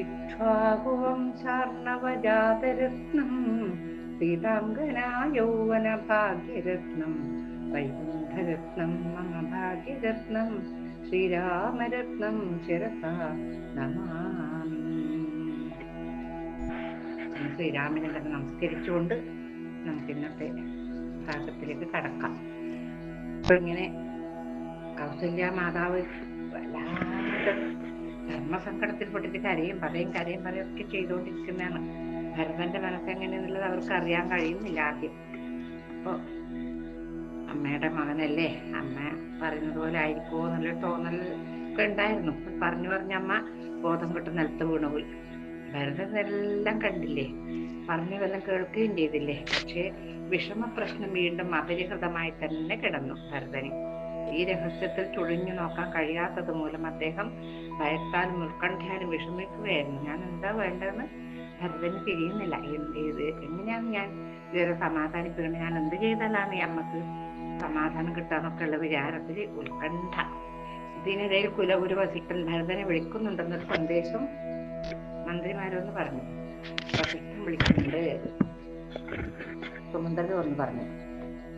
ഇക്ഷ്വാകുവംശാർണവജാതരത്നം പീതാംഗനായൗവന ഭാഗ്യരത്നം വൈകുണ്ഠരത്നം മമ ഭാഗ്യരത്നം ശ്രീരാമരത്നം ശിരസ നമാമി. ശ്രീരാമനെ തന്നെ നമസ്കരിച്ചുകൊണ്ട് നമുക്ക് ഇന്നത്തെ ഭാഗത്തിലേക്ക് കടക്കാം. അപ്പൊ ഇങ്ങനെ കൗസല്യ മാതാവ് വല്ലാതെ ധർമ്മസങ്കടത്തിൽപ്പെട്ടിട്ട് കരയും പറയും കരയും പറയും ഒക്കെ ചെയ്തുകൊണ്ടിരിക്കുന്നതാണ് ഭരതന്റെ മനസ്സെങ്ങനെയെന്നുള്ളത് അവർക്ക് അറിയാൻ കഴിയുന്നില്ല ആദ്യം. അപ്പൊ അമ്മയുടെ മകനല്ലേ അമ്മ പറയുന്നത് പോലെ ആയിരിക്കുമോ എന്നുള്ള തോന്നൽ ഒക്കെ ഉണ്ടായിരുന്നു. പറഞ്ഞു പറഞ്ഞ അമ്മ ബോധം കെട്ട് നിലത്ത് വീണുപോയി ഭരതൻ എല്ലാം കണ്ടില്ലേ? പറഞ്ഞതെല്ലാം കേൾക്കുകയും ചെയ്തില്ലേ? പക്ഷേ വിഷമ പ്രശ്നം വീണ്ടും അപരിഹൃതമായി തന്നെ കിടന്നു ഭരതന്. ഈ രഹസ്യത്തിൽ ചുഴിഞ്ഞു നോക്കാൻ കഴിയാത്തത് മൂലം അദ്ദേഹം ഭയത്താലും ഉത്കണ്ഠയാലും വിഷമിക്കുകയായിരുന്നു. ഞാൻ എന്താ വേണ്ടതെന്ന് ഭരതന് തിരിയുന്നില്ല. എന്ത് ചെയ്ത്? എങ്ങനെയാണ് ഞാൻ ഇവരെ സമാധാനിപ്പിക്കുന്നത് ഞാൻ എന്ത് ചെയ്താലാണ് ഈ അമ്മയ്ക്ക് സമാധാനം കിട്ടാന്നൊക്കെ ഉള്ള വിചാരത്തിൽ ഉത്കണ്ഠ. ഇതിനിടയിൽ കുലഗുരു വസിഷ്ഠൻ ഭരതനെ വിളിക്കുന്നുണ്ടെന്നൊരു സന്ദേശം മന്ത്രിമാരോന്ന് പറഞ്ഞു. വസിഷ്ഠൻ വിളിക്കുന്നുണ്ട്. സുമന്ത്രൻ വന്ന് പറഞ്ഞു.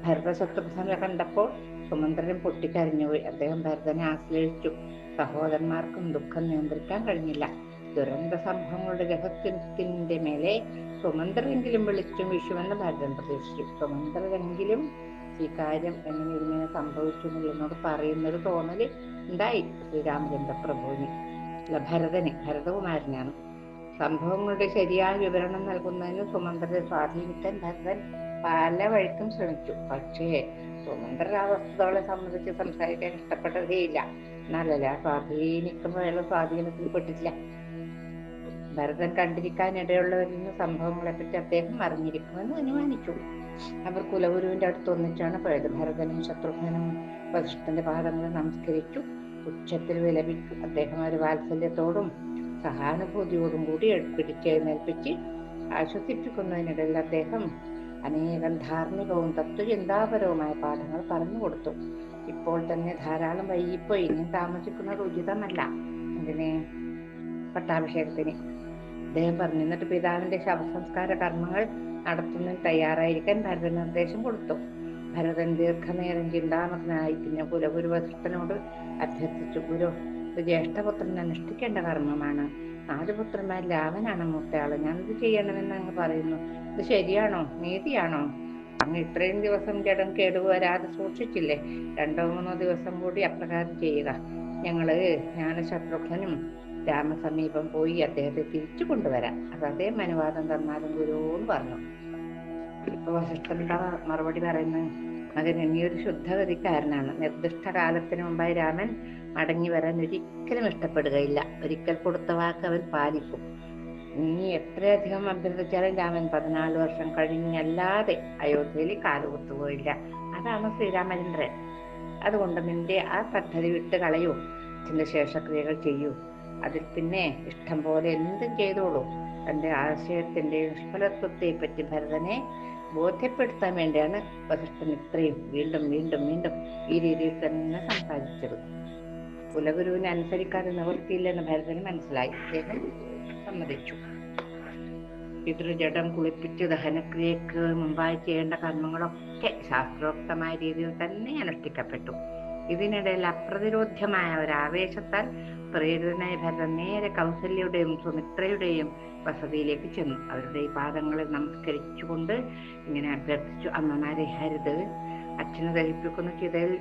ഭരത ശത്രുഘ്നെ കണ്ടപ്പോൾ സുമന്ത്രൻ പൊട്ടിക്കരഞ്ഞുപോയി. അദ്ദേഹം ഭരതനെ ആശ്രയിച്ചു. സഹോദരന്മാർക്കും ദുഃഖം നിയന്ത്രിക്കാൻ കഴിഞ്ഞില്ല. ദുരന്ത സംഭവങ്ങളുടെ രഹസ്യത്തിന്റെ മേലെ സുമന്ത്രരെങ്കിലും വിളിച്ചും വിഷുവെന്ന് ഭരതൻ പ്രതീക്ഷിച്ചു. സുമന്ത്രരെങ്കിലും ഈ കാര്യം എങ്ങനെ ഇങ്ങനെ സംഭവിച്ചു എന്നുള്ളതിനോട് പറയുന്നൊരു തോന്നൽ ഉണ്ടായി. ശ്രീരാമചന്ദ്ര പ്രഭുവിന് ഭരതന് ഭരതകുമാരനാണ്. സംഭവങ്ങളുടെ ശരിയായ വിവരണം നൽകുന്നതിന് സുമന്ത്രരെ സ്വാധീനിക്കാൻ ഭരതൻ പല വഴിക്കും ശ്രമിച്ചു. പക്ഷേ വസ്തുതകളെ സംബന്ധിച്ച് സംസാരിക്കാൻ ഇഷ്ടപ്പെട്ടതേയില്ല. എന്നാലല്ല സ്വാധീനിക്കുമ്പോൾ അയാൾ സ്വാധീനത്തിൽ പെട്ടിട്ടില്ല. ഭരതൻ കണ്ടിരിക്കാൻ ഇടയുള്ളവരിൽ സംഭവങ്ങളെ പറ്റി അദ്ദേഹം അറിഞ്ഞിരിക്കുമെന്ന് അനുമാനിച്ചു. അവർ കുലഗുരുവിന്റെ അടുത്ത് ഒന്നിച്ചാണ് പോയത് ഭരതനും ശത്രുഘ്നും വസിഷ്ഠന്റെ പാദങ്ങൾ നമസ്കരിച്ചു. ഉച്ചത്തിൽ വിലപിച്ചു. അദ്ദേഹം ഒരു വാത്സല്യത്തോടും സഹാനുഭൂതിയോടും കൂടി പിടിച്ചെഴുന്നേൽപ്പിച്ച് ആശ്വസിപ്പിക്കുന്നതിനിടയിൽ അദ്ദേഹം അനേകം ധാർമ്മികവും തത്വചിന്താപരവുമായ പാഠങ്ങൾ പറഞ്ഞു കൊടുത്തു. ഇപ്പോൾ തന്നെ ധാരാളം വൈകിപ്പോയി. ഇനിയും താമസിക്കുന്നത് ഉചിതമല്ല. അതിനെ പട്ടാഭിഷേകത്തിന്. അദ്ദേഹം പറഞ്ഞു എന്നിട്ട് പിതാവിന്റെ ശവസംസ്കാര കർമ്മങ്ങൾ നടത്തുന്നതിന് തയ്യാറായിരിക്കാൻ ഭരതൻ നിർദ്ദേശം കൊടുത്തു. ഭരതൻ ദീർഘനേരം ചിന്താമഗ്നായി പിന്നെ കുലഗുരു വസിഷ്ഠനോട് അഭ്യർത്ഥിച്ചു ഗുരു ഒരു ജ്യേഷ്ഠപുത്രൻ അനുഷ്ഠിക്കേണ്ട കർമ്മമാണ്. നാല് പുത്രന്മാരിൽ അവനാണ് മൂത്തയാൾ ഞാനിത് ചെയ്യണമെന്ന് അങ്ങ് പറയുന്നു. ഇത് ശരിയാണോ? നീതിയാണോ? അങ്ങ് ഇത്രയും ദിവസം ജഡം കേടുവരാതെ സൂക്ഷിച്ചില്ലേ? രണ്ടോ മൂന്നോ ദിവസം കൂടി അപ്രകാരം ചെയ്യുക. ഞങ്ങൾ ജ്ഞാനശത്രുഘ്നും രാമസമീപം പോയി അദ്ദേഹത്തെ തിരിച്ചു കൊണ്ടുവരാം. അത് അദ്ദേഹം അനുവാദം തന്നാലും ഗുരുവും പറഞ്ഞു. വസിഷ്ഠൻ മറുപടി പറയുന്നത് മകൻ ഇനിയൊരു ശുദ്ധഗതിക്കാരനാണ്. നിർദ്ദിഷ്ട കാലത്തിന് മുമ്പായി രാമൻ മടങ്ങി വരാൻ ഒരിക്കലും ഇഷ്ടപ്പെടുകയില്ല. ഒരിക്കൽ കൊടുത്ത വാക്ക് അവൻ പാലിക്കും. നീ എത്രയധികം അഭ്യർത്ഥിച്ചാലും രാമൻ പതിനാല് വർഷം കഴിഞ്ഞല്ലാതെ അയോധ്യയിൽ കാലുകുത്തുപോയില്ല അതാണ് ശ്രീരാമചന്ദ്രൻ. അതുകൊണ്ട് നിന്റെ ആ പദ്ധതി വിട്ട് കളയൂ. ചില ശേഷക്രിയകൾ ചെയ്യൂ. അതിൽ പിന്നെ ഇഷ്ടം പോലെ എന്തും ചെയ്തോളൂ. തന്റെ ആശയത്തിന്റെ നിഷ്ഫലത്വത്തെ പറ്റി ഭരതനെ ബോധ്യപ്പെടുത്താൻ വേണ്ടിയാണ് വസിഷ്ഠൻ ഇത്രയും വീണ്ടും വീണ്ടും വീണ്ടും ഈ രീതിയിൽ തന്നെ സംസാരിച്ചത്. കുലഗുരുവിനെ അനുസരിക്കാതെ നിവൃത്തിയില്ലെന്ന് ഭരതന് മനസ്സിലായി. അദ്ദേഹം സമ്മതിച്ചു. പിതൃജടം കുളിപ്പിച്ച് ദഹനക്രിയക്ക് മുമ്പായി ചെയ്യേണ്ട കർമ്മങ്ങളൊക്കെ ശാസ്ത്രോക്തമായ രീതിയിൽ തന്നെ അനുഷ്ഠിക്കപ്പെട്ടു. ഇതിനിടയിൽ അപ്രതിരോധ്യമായ ഒരു ആവേശത്താൽ പ്രേരിതനായ ഭരതൻ നേരെ കൗസല്യയുടെയും സുമിത്രയുടെയും വസതിയിലേക്ക് ചെന്നു. അവരുടെ ഈ പാദങ്ങളെ നമസ്കരിച്ചുകൊണ്ട് ഇങ്ങനെ അഭ്യർത്ഥിച്ചു അമ്മമാരെ ഹരിത് അച്ഛനെ ദഹിപ്പിക്കുന്ന ചിതയിൽ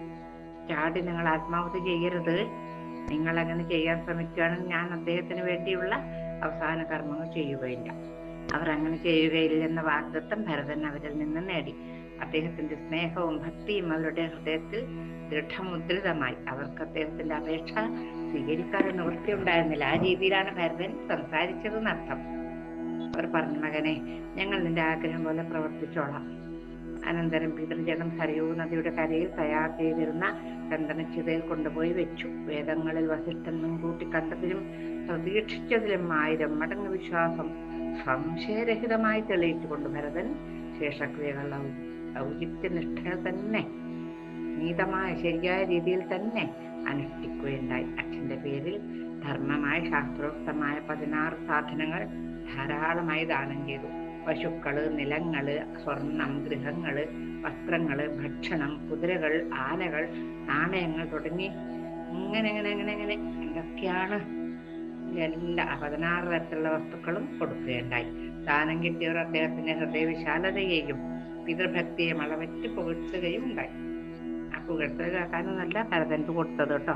ചാടി നിങ്ങൾ ആത്മാവത് ചെയ്യരുത്. നിങ്ങൾ അങ്ങനെ ചെയ്യാൻ ശ്രമിക്കുകയാണെങ്കിൽ ഞാൻ അദ്ദേഹത്തിന് വേണ്ടിയുള്ള അവസാന കർമ്മങ്ങൾ ചെയ്യുകയില്ല. അവർ അങ്ങനെ ചെയ്യുകയില്ലെന്ന വാഗ്ദത്തം ഭരതൻ അവരിൽ നിന്ന് നേടി. അദ്ദേഹത്തിന്റെ സ്നേഹവും ഭക്തിയും അവരുടെ ഹൃദയത്തിൽ ദൃഢമുദ്രിതമായി. അവർക്ക് അദ്ദേഹത്തിന്റെ അപേക്ഷ സ്വീകരിക്കാൻ നിവൃത്തി ഉണ്ടായിരുന്നില്ല. ആ രീതിയിലാണ് ഭരതൻ സംസാരിച്ചതെന്നർത്ഥം. അവർ പറഞ്ഞു മകനെ ഞങ്ങൾ നിന്റെ ആഗ്രഹം പോലെ പ്രവർത്തിച്ചോളാം. അനന്തരം പിതൃജനം സരയൂ നദിയുടെ കരയിൽ തയ്യാർ ചെയ്തിരുന്ന ചന്ദനച്ചിതയിൽ കൊണ്ടുപോയി വെച്ചു. വേദങ്ങളിൽ വസിഷ്ഠൻ മുൻകൂട്ടി കണ്ടതിലും പ്രതീക്ഷിച്ചതിലും ആയിരം മടങ്ങ് വിശ്വാസം സംശയരഹിതമായി തെളിയിച്ചുകൊണ്ട് ഭരതൻ ശേഷക്രിയകൾ ഔചിത്യനിഷ്ഠ തന്നെ നീതമായ ശരിയായ രീതിയിൽ തന്നെ അനുഷ്ഠിക്കുകയുണ്ടായി. അച്ഛന്റെ പേരിൽ ധർമ്മമായ ശാസ്ത്രോക്തമായ പതിനാറ് സാധനങ്ങൾ ധാരാളമായി ദാനം ചെയ്തു. പശുക്കൾ നിലങ്ങൾ സ്വർണം ഗൃഹങ്ങൾ വസ്ത്രങ്ങൾ ഭക്ഷണം കുതിരകൾ ആനകൾ നാണയങ്ങൾ തുടങ്ങി ഇങ്ങനെ ഇങ്ങനെ അങ്ങനെ അങ്ങനെ എന്തൊക്കെയാണ് എല്ലാ പതിനാറ് തരത്തിലുള്ള വസ്തുക്കളും കൊടുക്കുകയുണ്ടായി. ദാനം കിട്ടിയവർ അദ്ദേഹത്തിന്റെ ഹൃദയവിശാലതയെയും പിതൃഭക്തിയെ അളവറ്റ് പുകഴ്ത്തുകയും ഉണ്ടായി. ആ പുകഴ്ത്തൽ കേൾക്കാനൊന്നല്ല ഭരതൻക്ക് കൊടുത്തത് കേട്ടോ.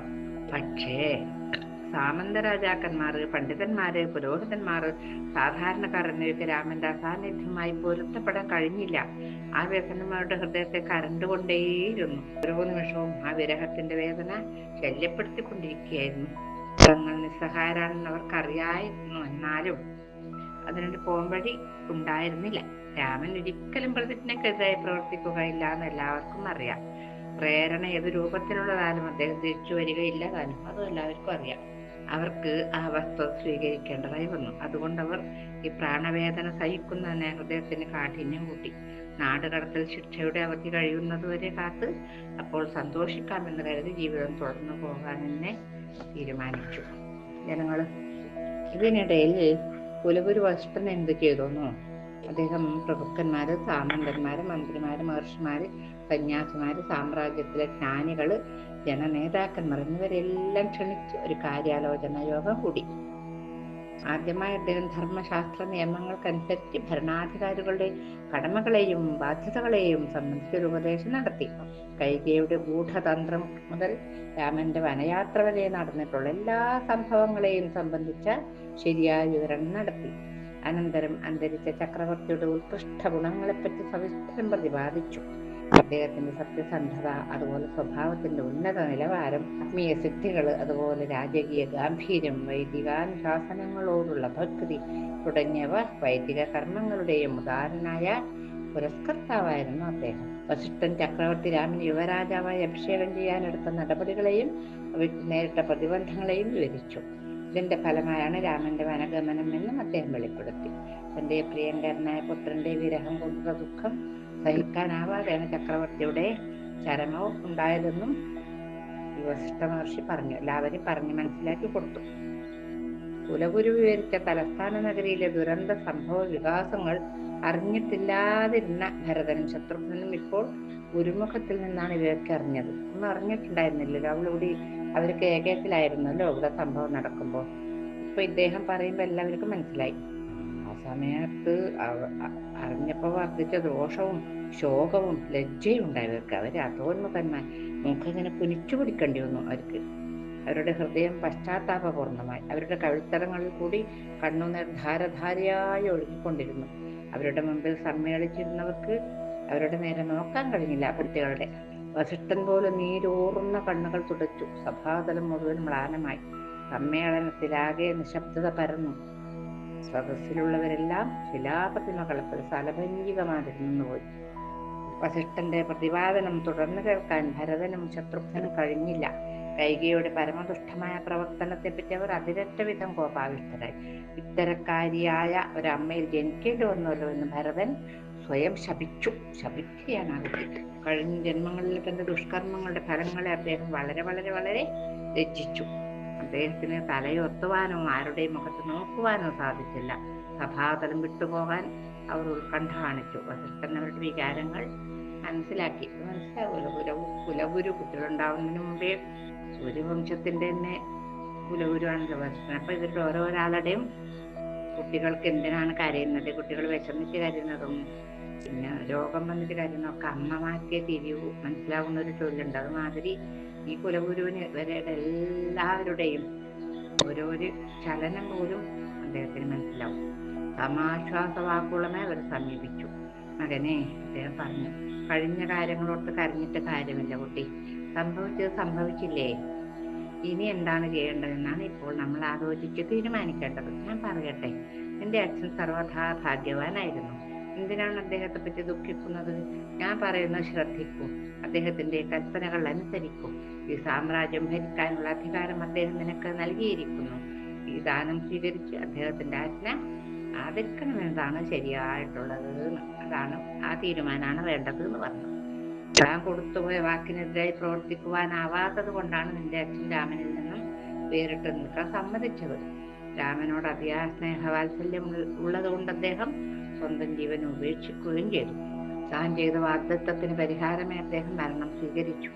പക്ഷേ സാമന്ത രാജാക്കന്മാർ പണ്ഡിതന്മാര് പുരോഹിതന്മാർ സാധാരണക്കാർ എന്നിവയ്ക്ക് രാമന്റെ അസാന്നിധ്യമായി പൊരുത്തപ്പെടാൻ കഴിഞ്ഞില്ല. ആ വ്യസനന്മാരുടെ ഹൃദയത്തെ കരണ്ടുകൊണ്ടേയിരുന്നു ഓരോ നിമിഷവും ആ വിരഹത്തിന്റെ വേദന ശല്യപ്പെടുത്തിക്കൊണ്ടിരിക്കുകയായിരുന്നു. തങ്ങൾ നിസ്സഹായരാണെന്ന് അവർക്കറിയായിരുന്നു എന്നാലും അതിനൊരു പോംവഴി ഉണ്ടായിരുന്നില്ല. രാമൻ ഒരിക്കലും പ്രതിജ്ഞക്കെതിരായി പ്രവർത്തിക്കുകയില്ല എന്ന് എല്ലാവർക്കും അറിയാം. പ്രേരണ ഏത് രൂപത്തിലുള്ളതാലും അദ്ദേഹം തിരിച്ചു വരികയില്ല താനും അതും എല്ലാവർക്കും അറിയാം. അവർക്ക് ആ വസ്തു സ്വീകരിക്കേണ്ടതായി വന്നു. അതുകൊണ്ട് അവർ ഈ പ്രാണവേദന സഹിക്കുന്ന ഹൃദയത്തിന് കാഠിന്യം കൂട്ടി. നാടുകടത്തിൽ ശിക്ഷയുടെ അവധി കഴിയുന്നതുവരെ കാത്ത് അപ്പോൾ സന്തോഷിക്കാമെന്ന് കരുതി ജീവിതം തുടർന്നു പോകാൻ തന്നെ തീരുമാനിച്ചു. ജനങ്ങൾ ഇതിനിടയിൽ കുലഗുരു വസ്ത്രൻ എന്ത് ചെയ്തോന്നോ? അദ്ദേഹം പ്രഭുക്കന്മാര് സാമന്തന്മാര് മന്ത്രിമാര് മഹർഷിമാര് സന്യാസിമാര് സാമ്രാജ്യത്തിലെ ജ്ഞാനികൾ ജനനേതാക്കന്മാർ എന്നിവരെല്ലാം ക്ഷണിച്ച് ഒരു കാര്യാലോചന യോഗം കൂടി. ആദ്യമായി അദ്ദേഹം ധർമ്മശാസ്ത്ര നിയമങ്ങൾക്കനുസരിച്ച് ഭരണാധികാരികളുടെ കടമകളെയും ബാധ്യതകളെയും സംബന്ധിച്ചൊരു ഉപദേശം നടത്തി. കൈകയുടെ ഗൂഢതന്ത്രം മുതൽ രാമന്റെ വനയാത്ര വരെ നടന്നിട്ടുള്ള എല്ലാ സംഭവങ്ങളെയും സംബന്ധിച്ച ശരിയായ വിവരണം നടത്തി. അനന്തരം അന്തരിച്ച ചക്രവർത്തിയുടെ ഉത്കൃഷ്ട ഗുണങ്ങളെപ്പറ്റി സവിസ്തരം പ്രതിപാദിച്ചു. അദ്ദേഹത്തിന്റെ സത്യസന്ധത അതുപോലെ സ്വഭാവത്തിന്റെ ഉന്നത നിലവാരം ആത്മീയ സിദ്ധികൾ അതുപോലെ രാജകീയ ഗാംഭീര്യം വൈദികാനുശാസനങ്ങളോടുള്ള ഭക്തി തുടങ്ങിയവ വൈദിക കർമ്മങ്ങളുടെയും ഉദാഹരണായ പുരസ്കർത്താവായിരുന്നു അദ്ദേഹം. വസിഷ്ഠൻ ചക്രവർത്തി രാമൻ യുവരാജാവായി അഭിഷേകം ചെയ്യാനെടുത്ത നടപടികളെയും അവയ്ക്ക് നേരിട്ട പ്രതിബന്ധങ്ങളെയും വിവരിച്ചു. ഇതിന്റെ ഫലമായാണ് രാമന്റെ വനഗമനം എന്നും അദ്ദേഹം വെളിപ്പെടുത്തി. തന്റെ പ്രിയങ്കരനായ പുത്രന്റെ വിരഹം കൊണ്ടുള്ള ദുഃഖം സഹിക്കാനാവാതെയാണ് ചക്രവർത്തിയുടെ ചരമവും ഉണ്ടായതെന്നും വസിഷ്ഠ മഹർഷി പറഞ്ഞു. എല്ലാവരും പറഞ്ഞു മനസ്സിലാക്കി കൊടുത്തു. കുലഗുരു വിവരിച്ച തലസ്ഥാന നഗരിയിലെ ദുരന്ത സംഭവ വികാസങ്ങൾ അറിഞ്ഞിട്ടില്ലാതിരുന്ന ഭരതനും ശത്രുഘ്നും ഇപ്പോൾ ഗുരുമുഖത്തിൽ നിന്നാണ് ഇവയൊക്കെ അറിഞ്ഞത്. ഒന്നും അറിഞ്ഞിട്ടുണ്ടായിരുന്നില്ലല്ലോ. അവളിവിടെ അവർക്ക് ഏകത്തിലായിരുന്നല്ലോ ഇവിടെ സംഭവം നടക്കുമ്പോൾ ഇപ്പൊ ഇദ്ദേഹം പറയുമ്പോൾ എല്ലാവർക്കും മനസ്സിലായി. ആ സമയത്ത് അറിഞ്ഞപ്പോൾ വർദ്ധിച്ച ദോഷവും ശോകവും ലജ്ജയും ഉണ്ടായവർക്ക് അവർ അധോന്മുഖന്മാർ. മുഖം ഇങ്ങനെ കുനിച്ചു പിടിക്കേണ്ടി വന്നു അവർക്ക്. അവരുടെ ഹൃദയം പശ്ചാത്താപപൂർണമായി അവരുടെ കഴുത്തടങ്ങളിൽ കൂടി കണ്ണുനീർ ധാരധാരയായി ഒഴുകിക്കൊണ്ടിരുന്നു. അവരുടെ മുമ്പിൽ സമ്മേളിച്ചിരുന്നവർക്ക് അവരുടെ നേരെ നോക്കാൻ കഴിഞ്ഞില്ല കുട്ടികളുടെ. വസിഷ്ഠൻ പോലെ നീരോറുന്ന കണ്ണുകൾ തുടച്ചു. സഭാതലം മുഴുവൻ മ്ലാനമായി. സമ്മേളനത്തിലാകെ നിശബ്ദത പരന്നു. സദസ്സിലുള്ളവരെല്ലാം ശിലാപ്രതിമകളെ പോലെ സലഭഞ്ജികമാതിരുന്നു പോയി വസിഷ്ഠന്റെ പ്രതിപാദനം തുടർന്ന് കേൾക്കാൻ ഭരതനും ശത്രുഘ്നും കഴിഞ്ഞില്ല. കൈകയുടെ പരമദുഷ്ടമായ പ്രവർത്തനത്തെപ്പറ്റി അവർ അതിരറ്റ വിധം കോപാവിഷ്ടരായി ഇത്തരക്കാരിയായ ഒരമ്മയിൽ ജനിക്കേണ്ടി വന്നല്ലോ എന്ന് ഭരതൻ സ്വയം ശപിച്ചു. ശപിക്കുകയാണ് കഴിഞ്ഞ ജന്മങ്ങളിൽ തന്റെ ദുഷ്കർമ്മങ്ങളുടെ ഫലങ്ങളെ അദ്ദേഹം വളരെ വളരെ വളരെ ലജ്ജിച്ചു അദ്ദേഹത്തിന് തലയൊത്തുവാനോ ആരുടെയും മുഖത്ത് നോക്കുവാനോ സാധിച്ചില്ല. സഭാതലം വിട്ടുപോകാൻ അവർ ഉത്കണ്ഠ കാണിച്ചു വസിഷ്ഠൻ അവരുടെ വികാരങ്ങൾ മനസ്സിലാക്കി. മനസ്സിലാവുമല്ലോ കുലഗു കുലഗുരു കുട്ടികളുണ്ടാവുന്നതിന് മുമ്പേ സൂര്യവംശത്തിന്റെ തന്നെ കുലഗുരുവാണല്ലോ വസിഷ്ഠൻ. അപ്പൊ ഇവരുടെ ഓരോരാളുടെയും കുട്ടികൾക്ക് എന്തിനാണ് കരയുന്നത്? കുട്ടികൾ വിഷമിച്ച് കരയുന്നതും പിന്നെ രോഗം വന്നിട്ട് കരയുന്നതൊക്കെ അമ്മമാർക്കേ തിരിയൂ മനസ്സിലാവുന്ന ഒരു ചൊല്ലുണ്ട് അതുമാതിരി ഈ കുലഗുരുവിന് ഇവരുടെ എല്ലാവരുടെയും ഓരോരു ചലനം പോലും അദ്ദേഹത്തിന് മനസ്സിലാവും. സമാശ്വാസ വാക്കുകളമേ അവർ സമീപിച്ചു. മകനെ അദ്ദേഹം പറഞ്ഞു കഴിഞ്ഞ കാര്യങ്ങളോട്ട് കരഞ്ഞിട്ട് കാര്യമില്ല കുട്ടി. സംഭവിച്ചത് സംഭവിച്ചില്ലേ? ഇനി എന്താണ് ചെയ്യേണ്ടതെന്നാണ് ഇപ്പോൾ നമ്മൾ ആലോചിച്ച് തീരുമാനിക്കേണ്ടത്. ഞാൻ പറയട്ടെ. എന്റെ അച്ഛൻ സർവഥാ ഭാഗ്യവാനായിരുന്നു. എന്തിനാണ് അദ്ദേഹത്തെ പറ്റി ദുഃഖിക്കുന്നത്? ഞാൻ പറയുന്നത് ശ്രദ്ധിക്കൂ. അദ്ദേഹത്തിന്റെ കൽപ്പനകൾ അനുസരിക്കൂ. ഈ സാമ്രാജ്യം ഭരിക്കാനുള്ള അധികാരം അദ്ദേഹം നിനക്ക് നൽകിയിരിക്കുന്നു. ഈ ദാനം സ്വീകരിച്ച് അദ്ദേഹത്തിന്റെ ആജ്ഞ ആദരിക്കണമെന്നതാണ് ശരിയായിട്ടുള്ളത്. അതാണ് ആ തീരുമാനമാണ് വേണ്ടത് എന്ന് പറഞ്ഞു. താൻ കൊടുത്തുപോയ വാക്കിനെതിരായി പ്രവർത്തിക്കുവാനാവാത്തത് കൊണ്ടാണ് നിന്റെ അച്ഛൻ രാമനിൽ നിന്നും വേറിട്ട് നിൽക്കാൻ സമ്മതിച്ചത്. രാമനോട് അതിയായ സ്നേഹവാത്സല്യം ഉള്ളതുകൊണ്ട് അദ്ദേഹം സ്വന്തം ജീവൻ ഉപേക്ഷിക്കുകയും ചെയ്തു. താൻ ചെയ്ത വാഗ്ദത്വത്തിന് പരിഹാരമായി അദ്ദേഹം മരണം സ്വീകരിച്ചു.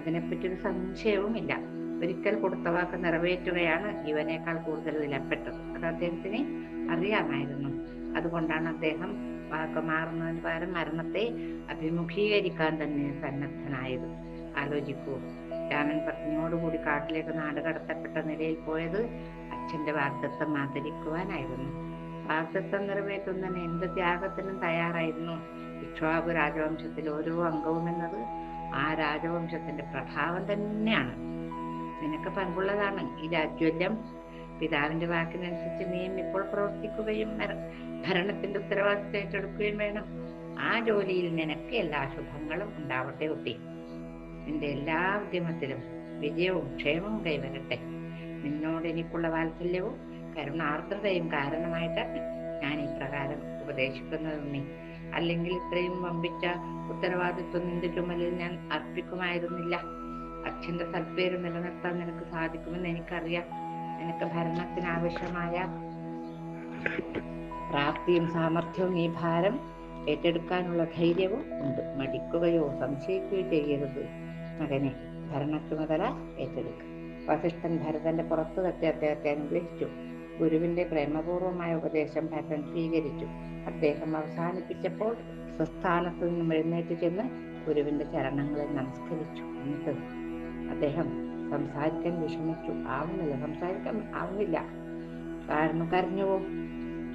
അതിനെപ്പറ്റി ഒരു സംശയവുമില്ല. ഒരിക്കൽ കൊടുത്ത വാക്ക് നിറവേറ്റുകയാണ് ജീവനേക്കാൾ കൂടുതൽ വിലപ്പെട്ടത്. അത് അദ്ദേഹത്തിന് അറിയാമായിരുന്നു. അതുകൊണ്ടാണ് അദ്ദേഹം വാക്ക് മാറുന്നതിന് പകരം മരണത്തെ അഭിമുഖീകരിക്കാൻ തന്നെ സന്നദ്ധനായത്. ആലോചിക്കൂ. രാമൻ പത്നിയോടുകൂടി കാട്ടിലേക്ക് നാട് കടത്തപ്പെട്ട നിലയിൽ പോയത് അച്ഛന്റെ വാഗ്ദത്വം ആദരിക്കുവാനായിരുന്നു വാഗ്ദത്വം നിറവേറ്റുന്നതിന് എന്ത് ത്യാഗത്തിനും തയ്യാറായിരുന്നു. ഇക്ഷ്വാകു രാജവംശത്തിൽ ഓരോ അംഗവും എന്നത് ആ രാജവംശത്തിന്റെ പ്രഭാവം തന്നെയാണ്. നിനക്ക് പങ്കുള്ളതാണ്. ഈ രാജ്വല്യം പിതാവിന്റെ വാക്കിനനുസരിച്ച് നീയും ഇപ്പോൾ പ്രവർത്തിക്കുകയും ഭര- ഭരണത്തിന്റെ ഉത്തരവാദിത്തം ഏറ്റെടുക്കുകയും വേണം. ആ ജോലിയിൽ നിനക്ക് എല്ലാ ശുഭങ്ങളും ഉണ്ടാവട്ടെ കുട്ടി. നിന്റെ എല്ലാ ഉദ്യമത്തിലും വിജയവും ക്ഷേമവും കൈവരട്ടെ. നിന്നോട് എനിക്കുള്ള വാത്സല്യവും കരുണാർദ്രതയും കാരണമായിട്ട് ഞാൻ ഇപ്രകാരം ഉപദേശിക്കുന്നത് നീ. അല്ലെങ്കിൽ ഇത്രയും വമ്പിച്ച ഉത്തരവാദിത്വം നിന്റെ ചുമലിൽ ഞാൻ അർപ്പിക്കുമായിരുന്നില്ല. അച്ഛന്റെ സൽപ്പേര് നിലനിർത്താൻ നിനക്ക് സാധിക്കുമെന്ന് എനിക്കറിയാം. നിനക്ക് ഭരണത്തിന് ആവശ്യമായ പ്രാപ്തിയും സാമർഥ്യവും ഈ ഭാരം ഏറ്റെടുക്കാനുള്ള ധൈര്യവും ഉണ്ട്. മടിക്കുകയോ സംശയിക്കുകയോ ചെയ്യരുത്. മകനെ ഭരണ ചുമതല ഏറ്റെടുക്കുക വസിഷ്ഠൻ ഭരതന്റെ പുറത്തു തട്ടി അദ്ദേഹത്തെ അനുഗ്രഹിച്ചു. ഗുരുവിന്റെ പ്രേമപൂർവമായ ഉപദേശം ഭരതൻ സ്വീകരിച്ചു. അദ്ദേഹം അവസാനിപ്പിച്ചപ്പോൾ സ്വസ്ഥാനത്തു നിന്നും എഴുന്നേറ്റ് ചെന്ന് ഗുരുവിന്റെ ചരണങ്ങളിൽ നമസ്കരിച്ചു. എന്നിട്ട് അദ്ദേഹം സംസാരിക്കാൻ വിഷമിച്ചു. ആവുന്നില്ല സംസാരിക്കാൻ ആവുന്നില്ല. കാരണം കരഞ്ഞുവോ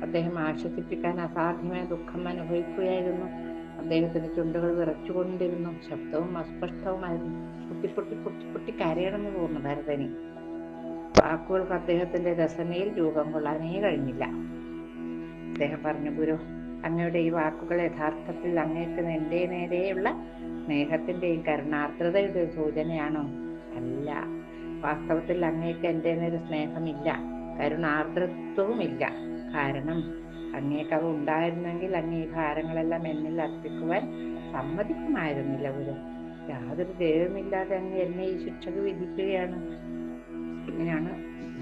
അദ്ദേഹം ആശ്വസിപ്പിക്കാൻ അസാധ്യമായ ദുഃഖം അനുഭവിക്കുകയായിരുന്നു. അദ്ദേഹത്തിന്റെ ചുണ്ടുകൾ വിറച്ചുകൊണ്ടിരുന്നു. ശബ്ദവും അസ്പഷ്ടവുമായിരുന്നു. പൊട്ടി പൊട്ടി പൊട്ടി പൊട്ടി കരയണമെന്ന് തോന്നുന്നു ഭരതന്. വാക്കുകൾക്ക് അദ്ദേഹത്തിന്റെ രസനയിൽ രൂപം കൊള്ളാനേ കഴിഞ്ഞില്ല. അദ്ദേഹം പറഞ്ഞു ഗുരു അങ്ങയുടെ ഈ വാക്കുകൾ യഥാർത്ഥത്തിൽ അങ്ങേക്ക് എന്റെ നേരെയുള്ള സ്നേഹത്തിന്റെയും കരുണാർദ്രതയുടെയും സൂചനയാണോ? അല്ല. വാസ്തവത്തിൽ അങ്ങേക്ക് എന്റെ നേരെ സ്നേഹമില്ല. കരുണാർദ്രത്വവുമില്ല. കാരണം അങ്ങേക്ക് അവ ഉണ്ടായിരുന്നെങ്കിൽ അങ്ങ് ഈ ഭാരങ്ങളെല്ലാം എന്നിൽ അർപ്പിക്കുവാൻ സമ്മതിക്കുമായിരുന്നില്ല ഗുരു. യാതൊരു ദൈവമില്ലാതെ അങ്ങ് എന്നെ ഈ ശിക്ഷക്ക് വിധിക്കുകയാണ്. ഇങ്ങനെയാണ്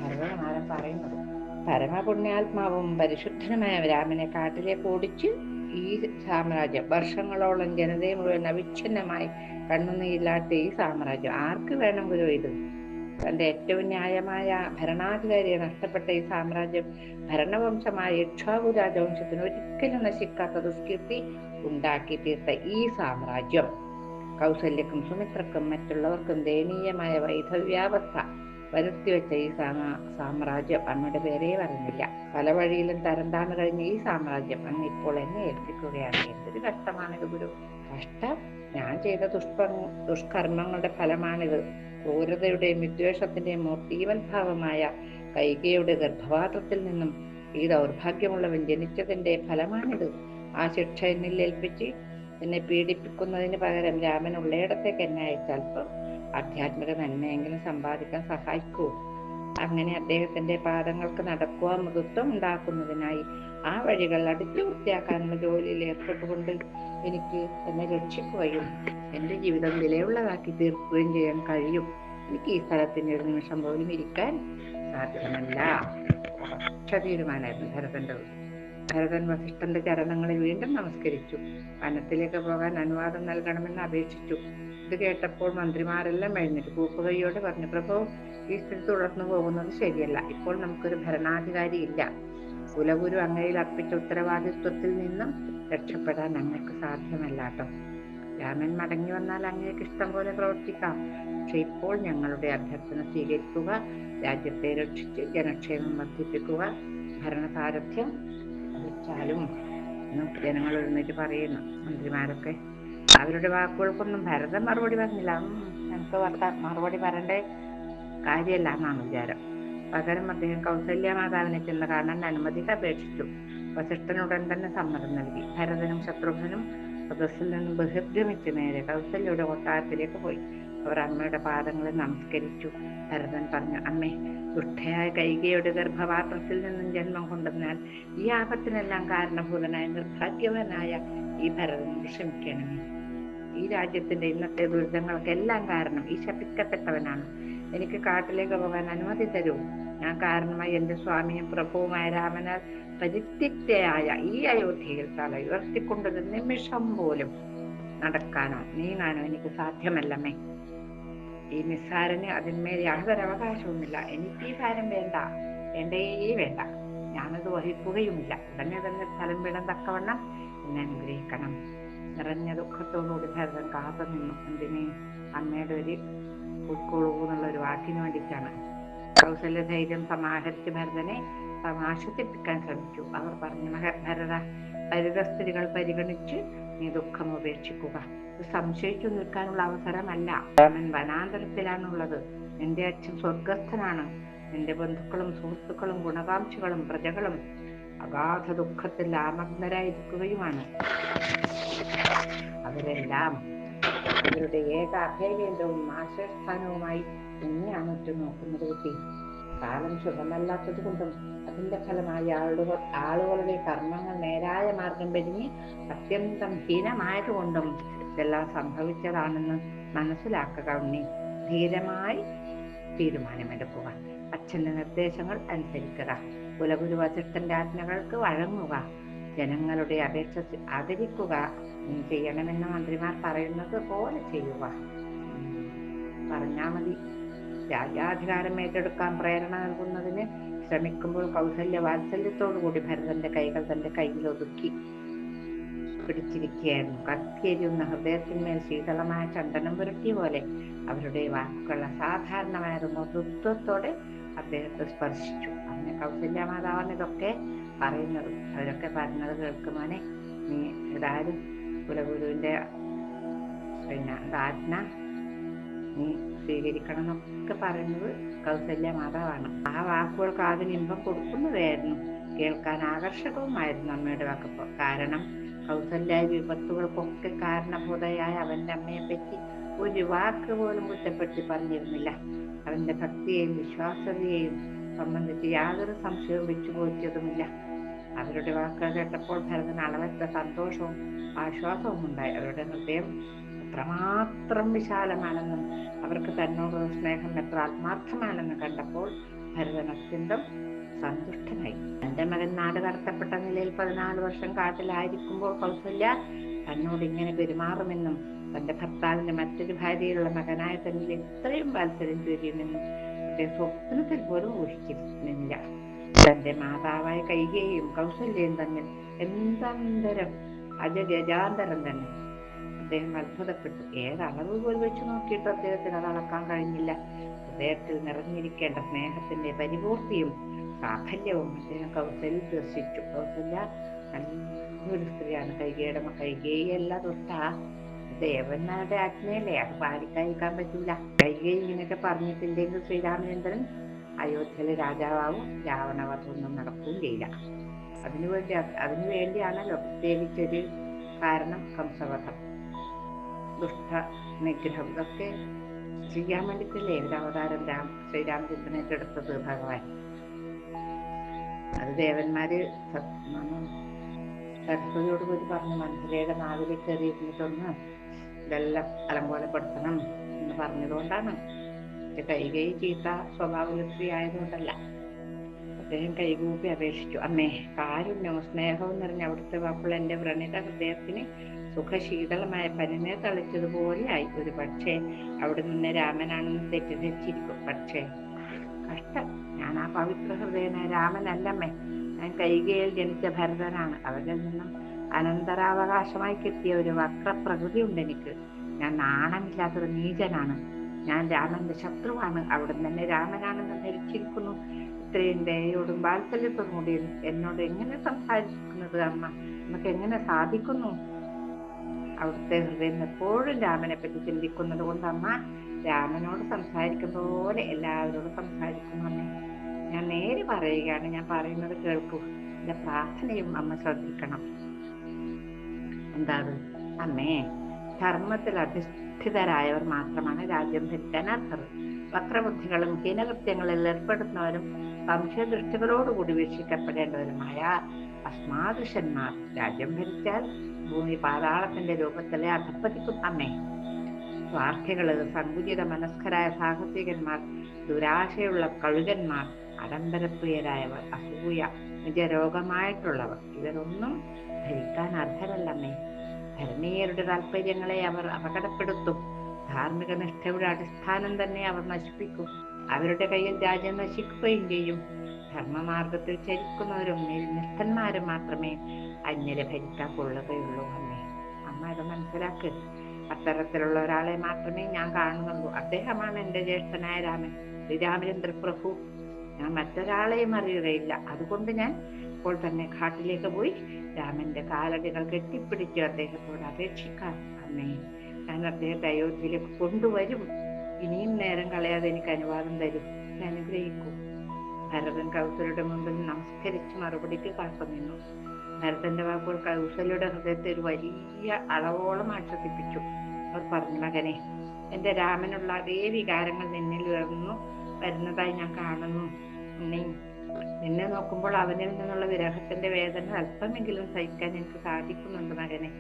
ഭരതകുമാരൻ പറയുന്നത്. പരമപുണ്യാത്മാവും പരിശുദ്ധനുമായ രാമനെ കാട്ടിലേക്ക് ഓടിച്ച് ഈ സാമ്രാജ്യം വർഷങ്ങളോളം ജനതയെ മുഴുവൻ അവിച്ഛിന്നമായി കണ്ണുനീരില്ലാത്ത ഈ സാമ്രാജ്യം. ആർക്ക് വേണം ഗുരു ഇത്? തന്റെ ഏറ്റവും ന്യായമായ ഭരണാധികാരിയെ നഷ്ടപ്പെട്ട ഈ സാമ്രാജ്യം ഭരണവംശമായ ഇക്ഷാകു രാജവംശത്തിന് ഒരിക്കലും നശിക്കാത്ത ദുഷ്കീർത്തി ഉണ്ടാക്കി തീർത്ത ഈ സാമ്രാജ്യം. കൗസല്യക്കും സുമിത്രക്കും മറ്റുള്ളവർക്കും ദയനീയമായ വൈധവ്യാവസ്ഥ വരുത്തിവെച്ച ഈ സാമ്രാജ്യം അമ്മയുടെ പേരെ പറഞ്ഞില്ല പല വഴിയിലും തരം താഴ്ന്നു കഴിഞ്ഞ ഈ സാമ്രാജ്യം അങ്ങ് ഇപ്പോൾ എന്നെ ഏൽപ്പിക്കുകയാണ്. എന്തൊരു കഷ്ടമാണിത് ഗുരു. കഷ്ടം? ഞാൻ ചെയ്ത ദുഷ്പ ദുഷ്കർമ്മങ്ങളുടെ ഫലമാണിത്. ക്രൂരതയുടെയും വിദ്വേഷത്തിന്റെയും മൂർത്തീവൽഭാവമായ കൈകയുടെ ഗർഭപാത്രത്തിൽ നിന്നും ഈ ദൗർഭാഗ്യമുള്ളവൻ ജനിച്ചതിന്റെ ഫലമാണിത്. ആ ശിക്ഷ എന്നിൽ ഏൽപ്പിച്ച് എന്നെ പീഡിപ്പിക്കുന്നതിന് പകരം രാമൻ ഉള്ളയിടത്തേക്ക് എന്നെ അയച്ചാൽ ഇപ്പം ആധ്യാത്മിക നന്മയെങ്കിലും സമ്പാദിക്കാൻ സഹായിക്കൂ. അങ്ങനെ അദ്ദേഹത്തിന്റെ പാദങ്ങൾക്ക് നടക്കുക മൃദുത്വം ഉണ്ടാക്കുന്നതിനായി ആ വഴികൾ അടിച്ചു വൃത്തിയാക്കാനുള്ള ജോലിയിൽ ഏർപ്പെട്ടുകൊണ്ട് എനിക്ക് എന്നെ രക്ഷിക്കുകയും എന്റെ ജീവിതം വിലയുള്ളതാക്കി തീർക്കുകയും ചെയ്യാൻ കഴിയും. എനിക്ക് ഈ സ്ഥലത്തിന് ഒരു നിമിഷം പോലും ഇരിക്കാൻ സാധ്യമല്ല. തീരുമാനമായിരുന്നു ഭരതന്റെ ഭരതൻ വസിഷ്ഠന്റെ ചരണങ്ങളിൽ വീണ്ടും നമസ്കരിച്ചു. വനത്തിലേക്ക് പോകാൻ അനുവാദം നൽകണമെന്ന് അപേക്ഷിച്ചു. ഇത് കേട്ടപ്പോൾ മന്ത്രിമാരെല്ലാം എഴുന്നേറ്റ്. കൂപ്പുകയോട് പറഞ്ഞു പ്രഭു ഈ സ്ഥിതി തുടർന്നു പോകുന്നത് ശരിയല്ല. ഇപ്പോൾ നമുക്കൊരു ഭരണാധികാരി ഇല്ല കുലഗുരു അങ്ങയിൽ അർപ്പിച്ച ഉത്തരവാദിത്വത്തിൽ നിന്നും രക്ഷപ്പെടാൻ അങ്ങക്ക് സാധ്യമല്ല കേട്ടോ. രാമൻ മടങ്ങി വന്നാൽ അങ്ങേക്ക് ഇഷ്ടം പോലെ പ്രവർത്തിക്കാം. പക്ഷെ ഇപ്പോൾ ഞങ്ങളുടെ അഭ്യർത്ഥന സ്വീകരിക്കുക രാജ്യത്തെ രക്ഷിച്ച് ജനക്ഷേമം വർദ്ധിപ്പിക്കുക ഭരണസാരഥ്യം വെച്ചാലും ജനങ്ങൾ എഴുന്നേറ്റ് പറയുന്നു. മന്ത്രിമാരൊക്കെ അവരുടെ വാക്കുകൾക്കൊന്നും ഭരതൻ മറുപടി പറഞ്ഞില്ല. വർത്ത മറുപടി പറയേണ്ട കാര്യമല്ല എന്നാണ് വിചാരം. പകരം അദ്ദേഹം കൗസല്യ മാതാവിനെ ചെന്ന് കാണാൻ അനുമതി അപേക്ഷിച്ചു. വസിഷ്ഠനുടൻ തന്നെ സമ്മതം നൽകി. ഭരതനും ശത്രുഘ്നും സദസ്സിൽ നിന്നും ബഹിർഗമിച്ച് നേരെ കൗസല്യയുടെ കൊട്ടാരത്തിലേക്ക് പോയി. അവർ അമ്മയുടെ പാദങ്ങളെ നമസ്കരിച്ചു. ഭരതൻ പറഞ്ഞു അമ്മേ ദുഷ്ടയായ കൈകയുടെ ഗർഭപാത്രത്തിൽ നിന്നും ജന്മം കൊണ്ടതിനാൽ ഈ ആപത്തിനെല്ലാം കാരണഭൂതനായ നിർഭാഗ്യവനായ ഈ ഭരതനോട് ക്ഷമിക്കണമേ. ഈ രാജ്യത്തിന്റെ ഇന്നത്തെ ദുരിതങ്ങൾക്കെല്ലാം കാരണം ഈ ശപിക്കപ്പെട്ടവനാണ്. എനിക്ക് കാട്ടിലേക്ക് പോകാൻ അനുമതി തരൂ. ഞാൻ കാരണമായി എന്റെ സ്വാമിയും പ്രഭുവുമായ രാമനാൽ പരിത്യക്തയായ ഈ അയോധ്യയിൽ തല ഉയർത്തിക്കൊണ്ടൊരു നിമിഷം പോലും നടക്കാനോ നീങ്ങാനോ എനിക്ക് സാധ്യമല്ലമ്മേ. ഈ നിസ്സാരന് അതിന്മേൽ യാതൊരു അവകാശവുമില്ല. എനിക്ക് ഈ ഭാരം വേണ്ട. വേണ്ടേ വേണ്ട. ഞാനത് വഹിക്കുകയുമില്ല. ഉടനെ തന്നെ സ്ഥലം വിടാൻ തക്കവണ്ണം എന്നെ അനുഗ്രഹിക്കണം. നിറഞ്ഞ ദുഃഖത്തോടുകൂടി ഭരതൻ കാത്തു നിന്നു എന്തിനേ? അമ്മയുടെ ഒരു ഉൾക്കൊള്ളൂ എന്നുള്ള ഒരു വാക്കിന് വേണ്ടിയിട്ടാണ്. കൗസല്യ ധൈര്യം സമാഹരിച്ച് ഭരതനെ സമാശ്വസിപ്പിക്കാൻ ശ്രമിച്ചു. അവർ പറഞ്ഞു ഭരത പരിതസ്ഥിതികൾ പരിഗണിച്ച് നീ ദുഃഖം ഉപേക്ഷിക്കുക. സംശയിച്ചു നിൽക്കാനുള്ള അവസരമല്ല. രാമൻ വനാന്തരത്തിലാണുള്ളത്. എന്റെ അച്ഛൻ സ്വർഗസ്ഥനാണ്. എന്റെ ബന്ധുക്കളും സുഹൃത്തുക്കളും ഗുണകാംക്ഷികളും പ്രജകളും അഗാധ ദുഃഖത്തിൽ ആമഗ്നരായിരിക്കുകയുമാണ്. അവരെല്ലാം അവരുടെ ഏക അഭയകേന്ദ്രവും ആശ്രയസ്ഥാനവുമായി എന്നെയാണ് ഉറ്റുനോക്കുന്നത് കുട്ടി. കാലം ശുഭമല്ലാത്തത് കൊണ്ടും അതിന്റെ ഫലമായി ആളുകൾ ആളുകളുടെ കർമ്മങ്ങൾ നേരായ മാർഗം പെരിഞ്ഞ് അത്യന്തം ഹീനമായതുകൊണ്ടും ഇതെല്ലാം സംഭവിച്ചതാണെന്ന് മനസ്സിലാക്കുക ഉണ്ണി. ധീരമായി തീരുമാനമെടുക്കുക. അച്ഛന്റെ നിർദ്ദേശങ്ങൾ അനുസരിക്കുക. കുലഗുരു വസിഷ്ഠന്റെ ആജ്ഞകൾക്ക് വഴങ്ങുക. ജനങ്ങളുടെ അപേക്ഷ ആദരിക്കുക ചെയ്യണമെന്ന് മന്ത്രിമാർ പറയുന്നത് പോലെ ചെയ്യുക. പറഞ്ഞാൽ പറഞ്ഞാ മതി. രാജാധികാരം ഏറ്റെടുക്കാൻ പ്രേരണ നൽകുന്നതിന് ശ്രമിക്കുമ്പോൾ കൗസല്യ വാത്സല്യത്തോടുകൂടി ഭരതന്റെ കൈകൾ തന്റെ കയ്യിൽ ഒതുക്കി പിടിച്ചിരിക്കുകയായിരുന്നു. കത്തിയെരിയുന്ന ഹൃദയത്തിന്മേൽ ശീതളമായ ചന്ദനം പുരട്ടിയ പോലെ അവരുടെ വാക്കുകൾ അസാധാരണമായ മൃദുത്വത്തോടെ അദ്ദേഹത്തെ സ്പർശിച്ചു. അങ്ങനെ കൗസല്യ മാതാവാണ് ഇതൊക്കെ പറയുന്നത് അവരൊക്കെ പറഞ്ഞത് കേൾക്കുവാനെ നീ ഏതായാലും കുലഗുരുവിന്റെ പിന്നെ ആജ്ഞ നീ സ്വീകരിക്കണം എന്നൊക്കെ പറയുന്നത് കൗസല്യ മാതാവാണ്. ആ വാക്കുകൾ കാതിന് ഇമ്പം കൊടുക്കുന്നതായിരുന്നു. കേൾക്കാൻ ആകർഷകവുമായിരുന്നു അമ്മയുടെ വാക്കപ്പ് കാരണം കൗസല്യ വിപത്തുകൾക്കൊക്കെ കാരണഭൂതയായ അവന്റെ അമ്മയെ പറ്റി ഒരു വാക്ക് പോലും കുറ്റപ്പെടുത്തി പറഞ്ഞിരുന്നില്ല. അവന്റെ ഭക്തിയെയും വിശ്വാസ്യതയെയും സംബന്ധിച്ച് യാതൊരു സംശയവും വെച്ചു പോറ്റിയതുമില്ല അവരുടെ വാക്കുകൾ കേട്ടപ്പോൾ ഭരതന് അളവറ്റ സന്തോഷവും ആശ്വാസവും ഉണ്ടായി. അവരുടെ ഹൃദയം എത്രമാത്രം വിശാലമാണെന്നും അവർക്ക് തന്നോടുള്ള സ്നേഹം എത്ര ആത്മാർത്ഥമാണെന്ന് കണ്ടപ്പോൾ ഭരതൻ അത്യന്തം സന്തുഷ്ടനായി. തന്റെ മകൻ നാട് കടത്തപ്പെട്ട നിലയിൽ പതിനാല് വർഷം കാട്ടിലായിരിക്കുമ്പോൾ കൗസല്യ തന്നോട് ഇങ്ങനെ പെരുമാറുമെന്നും തന്റെ ഭർത്താവിന്റെ മറ്റൊരു ഭാര്യയിലുള്ള മകനായ തന്നിൽ എത്രയും വാത്സല്യം ചൊരിയുമെന്നും സ്വപ്നത്തിൽ പോലും ഊഹിച്ചിരുന്നില്ല. തന്റെ മാതാവായ കൈകയും കൗസല്യയും തമ്മിൽ എന്തന്തരം അജഗജാന്തരം തന്നെ. അദ്ദേഹം അത്ഭുതപ്പെട്ടു. ഏതളവ് പോലും വെച്ച് നോക്കിയിട്ട് അദ്ദേഹത്തിന് അത് അളക്കാൻ കഴിഞ്ഞില്ല. ഹൃദയത്തിൽ നിറഞ്ഞിരിക്കേണ്ട സ്നേഹത്തിന്റെ പരിപൂർത്തിയും സാഫല്യവും അദ്ദേഹം കൗസല്യ ദർശിച്ചു കൗസല്യ നല്ലൊരു സ്ത്രീയാണ്. കൈകയുടെ കൈകേയല്ല തൊട്ട ദേവന്മാരുടെ ആജ്ഞയല്ലേ? അത് പാലിക്കാതിരിക്കാൻ പറ്റില്ല. കൈകേയി ഇങ്ങനെയൊക്കെ പറഞ്ഞിട്ടില്ലെങ്കിൽ ശ്രീരാമചന്ദ്രൻ അയോധ്യയിലെ രാജാവും രാവണവധമൊന്നും നടക്കുകയും ചെയ്യില്ല. അതിനുവേണ്ടി അതിനു വേണ്ടിയാണല്ലോ പ്രത്യേകിച്ചൊരു കാരണം കംസവധം ദുഷ്ട നിഗ്രഹം. ഇതൊക്കെ ചെയ്യാൻ വേണ്ടിയിട്ടല്ലേ ഒരു അവതാരം രാം ശ്രീരാമചന്ദ്രനെ എടുത്തത് ഭഗവാൻ? അത് ദേവന്മാര് സരസ്വതിയോട് പോയി പറഞ്ഞു മനസ്സിലേടെ നാവിലേക്ക് കയറിയിരുന്നിട്ടൊന്ന് ഇതെല്ലാം അലങ്കോലപ്പെടുത്തണം എന്ന് പറഞ്ഞതുകൊണ്ടാണ് കൈകൈ ചീത്ത സ്വഭാവവൃത്തി ആയതുകൊണ്ടല്ല. അദ്ദേഹം കൈകൂപ്പി അപേക്ഷിച്ചു. അമ്മേ കാരുണ്യവും സ്നേഹവും നിറഞ്ഞ അവിടുത്തെ വാക്കുകൾ എന്റെ വ്രണിത ഹൃദയത്തിന് സുഖശീതളമായ പനിനെ തളിച്ചതുപോലെയായി ഒരു പക്ഷേ അവിടെ നിന്ന് രാമനാണെന്ന് തെറ്റിദ്ധരിച്ചിരിക്കും. പക്ഷേ കഷ്ടം. ഞാൻ ആ പവിത്ര ഹൃദയനായ രാമനല്ലമ്മേ. ഞാൻ കൈകയിൽ ജനിച്ച ഭരതനാണ്. അവരിൽ നിന്നും അനന്തരാവകാശമായി കിട്ടിയ ഒരു വക്രപ്രകൃതി ഉണ്ട് എനിക്ക്. ഞാൻ നാണമില്ലാത്തൊരു നീചനാണ്. ഞാൻ രാമന്റെ ശത്രുവാണ്. അവിടെ തന്നെ രാമനാണെന്ന് ധരിച്ചിരിക്കുന്നു ഇത്രയും ദയോടും വാത്സല്യത്തോടും കൂടി എന്നോട് എങ്ങനെ സംസാരിക്കുന്നത് അമ്മ? നമുക്ക് എങ്ങനെ സാധിക്കുന്നു? അവിടുത്തെ ഹൃദയം എപ്പോഴും രാമനെ പറ്റി ചിന്തിക്കുന്നത് കൊണ്ട് അമ്മ രാമനോട് സംസാരിക്കുന്ന പോലെ എല്ലാവരോടും സംസാരിക്കുന്നു അമ്മേ. ഞാൻ നേരെ പറയുകയാണ്. ഞാൻ പറയുന്നത് കേൾക്കൂ. എന്റെ പ്രാർത്ഥനയും അമ്മ ശ്രദ്ധിക്കണം. എന്താണ്? അമ്മേ ധർമ്മത്തിൽ അധിഷ്ഠിതരായവർ മാത്രമാണ് രാജ്യം ഭരിക്കാൻ അർഹർ. വക്രബുദ്ധികളും ഹീനകൃത്യങ്ങളിൽ ഏർപ്പെടുന്നവരും സംശയദൃഷ്ടികളോടുകൂടി വീക്ഷിക്കപ്പെടേണ്ടവരുമായ അസ്മാദൃശന്മാർ രാജ്യം ഭരിച്ചാൽ ഭൂമി പാതാളത്തിന്റെ രൂപത്തിലെ അധപ്പതിക്കും അമ്മേ. സ്വാർത്ഥികൾ സങ്കുചിത മനസ്കരായ സാഹസികന്മാർ ദുരാശയുള്ള കഴുകന്മാർ ആഡംബരപ്രിയരായവർ അസൂയ നിജരോഗമായിട്ടുള്ളവർ ഇവരൊന്നും ഭരിക്കാൻ അർഹരല്ലമ്മേ. ഭരണീയരുടെ താല്പര്യങ്ങളെ അവർ അപകടപ്പെടുത്തും. ധാർമ്മിക നിഷ്ഠയുടെ അടിസ്ഥാനം തന്നെ അവർ നശിപ്പിക്കും. അവരുടെ കയ്യിൽ രാജ്യം നശിക്കുകയും ചെയ്യും. ധർമ്മമാർഗത്തിൽ ചരിക്കുന്നവരും നിഷ്ഠന്മാരും മാത്രമേ അന്യരെ ഭരിക്കാൻ കൊള്ളുകയുള്ളൂ അമ്മേ അമ്മ ഇത് മനസ്സിലാക്ക്. അത്തരത്തിലുള്ള ഒരാളെ മാത്രമേ ഞാൻ കാണുന്നുള്ളൂ. അദ്ദേഹമാണ് എന്റെ ജ്യേഷ്ഠനായ രാമൻ. ശ്രീരാമചന്ദ്ര പ്രഭു ഞാൻ മറ്റൊരാളെയും അറിയുകയില്ല. അതുകൊണ്ട് ഞാൻ ഇപ്പോൾ തന്നെ കാട്ടിലേക്ക് പോയി രാമന്റെ കാലടികൾ കെട്ടിപ്പിടിച്ച് അദ്ദേഹത്തോട് അപേക്ഷിക്കാൻ അമ്മേ. ഞാൻ അദ്ദേഹത്തെ അയോധ്യയിലേക്ക് കൊണ്ടുവരും. ഇനിയും നേരം കളയാതെ എനിക്ക് അനുവാദം തരും. ഞാൻ അനുഗ്രഹിക്കൂ. ഭരതൻ കൗസലയുടെ മുമ്പിൽ നമസ്കരിച്ച് മറുപടിക്ക് കാത്തു നിന്നു. ഭരതന്റെ വാക്കുകൾ കൗസലയുടെ ഹൃദയത്തെ ഒരു വലിയ അളവോളം ആശ്വസിപ്പിച്ചു. അവർ പറഞ്ഞു മകനെ എന്റെ രാമനുള്ള അതേ വികാരങ്ങൾ നിന്നിൽ ഉയർന്നു വരുന്നതായി ഞാൻ കാണുന്നു. ഉണ്ണി നിന്നെ നോക്കുമ്പോൾ അവനിൽ നിന്നുള്ള വിരഹത്തിന്റെ വേദന അല്പമെങ്കിലും സഹിക്കാൻ എനിക്ക് സാധിക്കുന്നുണ്ട് മകനെ.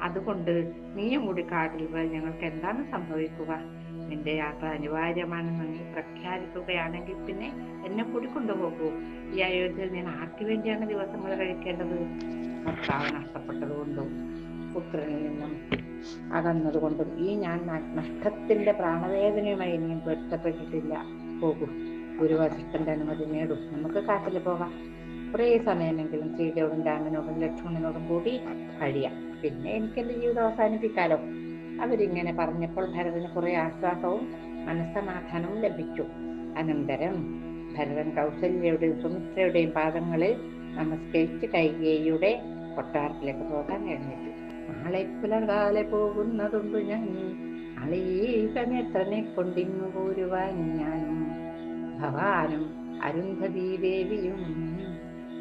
അതുകൊണ്ട് നീയും കൂടി കാട്ടിൽ പോയി ഞങ്ങൾക്ക് എന്താണ് സംഭവിക്കുക? നിന്റെ യാത്ര അനിവാര്യമാണെന്ന് നീ പ്രഖ്യാപിക്കുകയാണെങ്കിൽ പിന്നെ എന്നെ കൂടി കൊണ്ടുപോകൂ ഈ അയോധ്യയിൽ ഞാൻ ആർക്കു വേണ്ടിയാണ് ദിവസങ്ങൾ കഴിക്കേണ്ടത്? ഭർത്താവ് നഷ്ടപ്പെട്ടതുകൊണ്ടും പുത്രനിൽ നിന്നും അകന്നതുകൊണ്ടും ഈ ഞാൻ നഷ്ടത്തിന്റെ പ്രാണവേദനയുമായി ഇനിയും പൊരുത്തപ്പെട്ടിട്ടില്ല. പോകൂ. ഗുരുവസിഷ്ഠന്റെ അനുമതി നേടും. നമുക്ക് കാട്ടിൽ പോകാം കുറേ സമയമെങ്കിലും സീതയോടും രാമനോടും ലക്ഷ്മണനോടും കൂടി കഴിയാം. പിന്നെ എനിക്ക് എന്റെ ജീവിതം അവസാനിപ്പിക്കാലോ. അവരിങ്ങനെ പറഞ്ഞപ്പോൾ ഭരതന് കുറെ ആശ്വാസവും മനസ്സമാധാനവും ലഭിച്ചു. അനന്തരം ഭരതൻ കൗസല്യയുടെയും സുമിത്രയുടെയും പാദങ്ങളിൽ നമസ്കരിച്ച് കൈകേയുടെ കൊട്ടാരത്തിലേക്ക് പോകാൻ എഴുന്നേറ്റു. നാളെ പുലർകാലെ പോകുന്നതുണ്ട് ഞാൻ. സമയത്തനെ കൊണ്ടിങ്ങു പോരുവാൻ ഞാനും ഭവാനും അരുന്ധതി ദേവിയും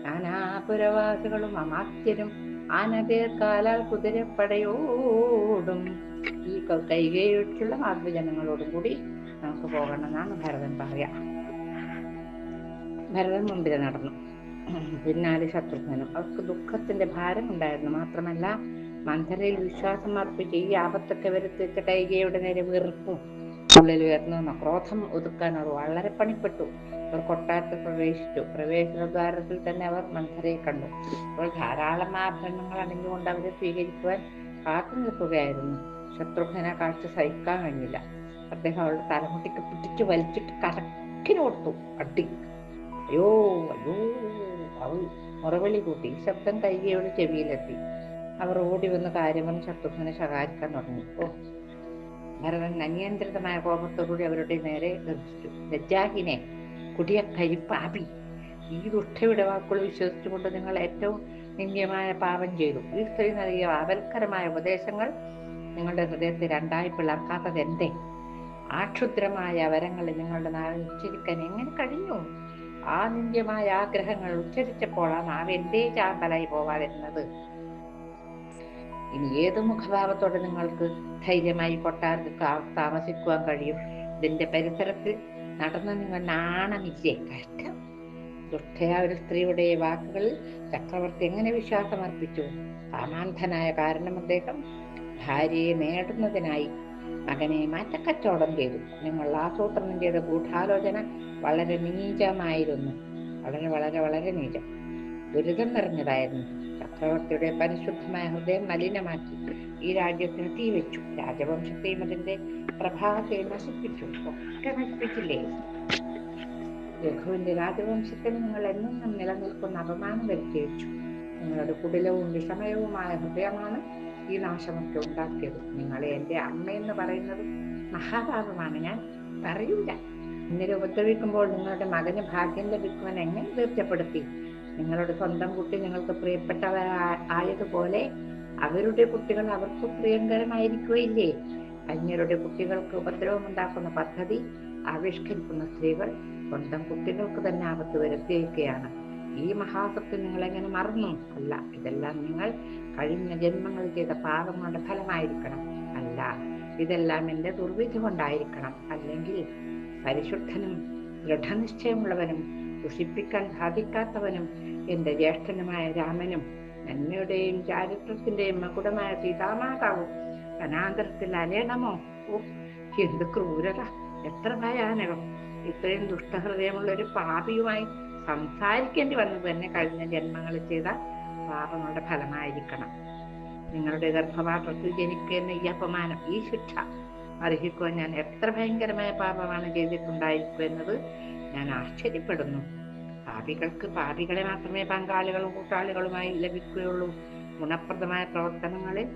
നാനാപുരവാസികളും അമാത്യരും ആനതേർക്കാലാൽ കുതിരപ്പടയോടും ഈ കൈകേയുള്ള മാതൃജനങ്ങളോടും കൂടി നമുക്ക് പോകണമെന്നാണ് ഭരതൻ പറയാ ഭരതൻ മുമ്പിൽ നടന്നു. പിന്നാലെ ശത്രുഘ്നും അവർക്ക് ദുഃഖത്തിന്റെ ഭാരം ഉണ്ടായിരുന്നു. മാത്രമല്ല മന്ധരയിൽ വിശ്വാസം അർപ്പിച്ച് ഈ ആപത്തൊക്കെ വരുത്തിച്ച കൈകയുടെ നേരെ വെറുപ്പും ഉള്ളിൽ ഉയർന്നു ക്രോധം ഒതുക്കാൻ അവർ വളരെ പണിപ്പെട്ടു. അവർ കൊട്ടാരത്തിൽ പ്രവേശിച്ചു. പ്രവേശന ദ്വാരത്തിൽ തന്നെ അവർ മന്ത്രിയെ കണ്ടു. അപ്പോൾ ധാരാളം ആഭരണങ്ങൾ അണിഞ്ഞുകൊണ്ട് അവരെ സ്വീകരിക്കുവാൻ കാത്തു നിൽക്കുകയായിരുന്നു. ശത്രുഘ്ന കാഴ്ച സഹിക്കാൻ കഴിഞ്ഞില്ല. അദ്ദേഹം അവളുടെ തലമുട്ടിക്ക് പിടിച്ചു വലിച്ചിട്ട് കടക്കിനോർത്തു അടി അയ്യോ അയ്യോ അവൾ മുറവിളി കൂട്ടി. ശബ്ദം കൈകയുടെ ചെവിയിലെത്തി അവർ ഓടി വന്ന് കാര്യമെന്ന് ശത്രുഘ്നെ ശകാരിക്കാൻ തുടങ്ങി. ഓ ഭരതൻ അനിയന്ത്രിതമായ കോപത്തോടുകൂടി അവരുടെ നേരെ ഗർജിച്ചു ലജ്ജാഹിനെ കുടിയ കരിപ്പാപി ഈ ദുഷ്ടയുടെ വാക്കുകൾ വിശ്വസിച്ചുകൊണ്ട് നിങ്ങൾ ഏറ്റവും നിന്ദ്യമായ പാപം ചെയ്തു. ഈ സ്ത്രീ നൽകിയ ആപൽക്കരമായ ഉപദേശങ്ങൾ നിങ്ങളുടെ ഹൃദയത്തെ രണ്ടായി പിളർക്കാത്തത് എന്തേ? ആക്ഷുദ്രമായ വരങ്ങൾ നിങ്ങളുടെ നാവിൽ ഉച്ചരിക്കാൻ എങ്ങനെ കഴിഞ്ഞു? ആ നിന്ദ്യമായ ആഗ്രഹങ്ങൾ ഉച്ചരിച്ചപ്പോൾ ആ നാവ് എന്തേ ചാമ്പലായി പോവാതിരുന്നത്? ഇനി ഏത് മുഖഭാവത്തോടെ നിങ്ങൾക്ക് ധൈര്യമായി കൊട്ടാരത്തിൽ താമസിക്കുവാൻ കഴിയും? ഇതിന്റെ പരിസരത്ത് നടന്ന നിങ്ങൾ നാണമില്ലേ? കഷ്ടം. ദുഃഖയ ഒരു സ്ത്രീയുടെ വാക്കുകളിൽ ചക്രവർത്തി എങ്ങനെ വിശ്വാസം അർപ്പിച്ചു? സാമാന്തനായ കാരണം അദ്ദേഹം ഭാര്യയെ നേടുന്നതിനായി മകനെ മാറ്റക്കച്ചവടം ചെയ്തു. നിങ്ങൾ ആസൂത്രണം ചെയ്ത ഗൂഢാലോചന വളരെ നീചമായിരുന്നു. വളരെ വളരെ വളരെ നീചം. ദുരിതം നിറഞ്ഞതായിരുന്നു. ചക്രവർത്തിയുടെ പരിശുദ്ധമായ ഹൃദയം മലിനമാക്കി ഈ രാജ്യത്തിന് തീ വെച്ചു. രാജവംശത്തെയും അതിന്റെ പ്രഭാവത്തെയും നശിപ്പിച്ചു. ഒക്കെ നശിപ്പിച്ചില്ലേ? രഘുവിന്റെ രാജവംശത്തിന് നിങ്ങൾ എന്നും നിലനിൽക്കുന്ന അപമാനം വരുത്തി വെച്ചു നിങ്ങളുടെ കുടിലവും വിഷമയവുമായ ഹൃദയമാണ് ഈ നാശമൊക്കെ ഉണ്ടാക്കിയത്. നിങ്ങളെ എന്റെ അമ്മയെന്ന് പറയുന്നത് മഹാഭാവമാണ് ഞാൻ പറയൂല. ഇന്നലെ ഉപദ്രവിക്കുമ്പോൾ നിങ്ങളുടെ മകന് ഭാഗ്യം ലഭിക്കുവാൻ എങ്ങനെ തീർച്ചപ്പെടുത്തി? നിങ്ങളുടെ സ്വന്തം കുട്ടി നിങ്ങൾക്ക് പ്രിയപ്പെട്ടവരായതുപോലെ അവരുടെ കുട്ടികൾ അവർക്ക് പ്രിയങ്കരമായിരിക്കുകയില്ലേ? അന്യരുടെ കുട്ടികൾക്ക് ഉപദ്രവം ഉണ്ടാക്കുന്ന പദ്ധതി ആവിഷ്കരിക്കുന്ന സ്ത്രീകൾ സ്വന്തം കുട്ടികൾക്ക് തന്നെ ആപത്ത് വരുത്തിയിരിക്കുകയാണ്. ഈ മഹാസത്യം നിങ്ങൾ എങ്ങനെ മറന്നു? അല്ല ഇതെല്ലാം നിങ്ങൾ കഴിഞ്ഞ ജന്മങ്ങൾ ചെയ്ത പാപങ്ങളുടെ ഫലമായിരിക്കണം. അല്ല ഇതെല്ലാം എന്റെ ദുർവിധി കൊണ്ടായിരിക്കണം. അല്ലെങ്കിൽ പരിശുദ്ധനും ദൃഢനിശ്ചയമുള്ളവനും ദുഷിപ്പിക്കാൻ സാധിക്കാത്തവനും എന്റെ ജ്യേഷ്ഠനുമായ രാമനും നന്മയുടെയും ചാരിത്രത്തിന്റെയും മകുടമായ സീതാമാതാവും വനാന്തരത്തിൽ അലയണമോ എന്ത് ക്രൂരത! എത്ര ഭയാനകം! ഇത്രയും ദുഷ്ടഹൃദയമുള്ള ഒരു പാപിയുമായി സംസാരിക്കേണ്ടി വന്നത് തന്നെ കഴിഞ്ഞ ജന്മങ്ങളിൽ ചെയ്ത പാപങ്ങളുടെ ഫലമായിരിക്കണം. നിങ്ങളുടെ ഗർഭപാത്രത്തിൽ ജനിക്കുന്ന ഈ അപമാനം ഈ ശിക്ഷ അർഹിക്കുവാൻ ഞാൻ എത്ര ഭയങ്കരമായ പാപമാണ് ചെയ്തിട്ടുണ്ടായിരിക്കും എന്നത് ഞാൻ ആശ്ചര്യപ്പെടുന്നു. പാപികൾക്ക് പാപികളെ മാത്രമേ പങ്കാളികളും കൂട്ടാളികളുമായി ലഭിക്കുകയുള്ളൂ. ഗുണപ്രദമായ പ്രവർത്തനങ്ങളിൽ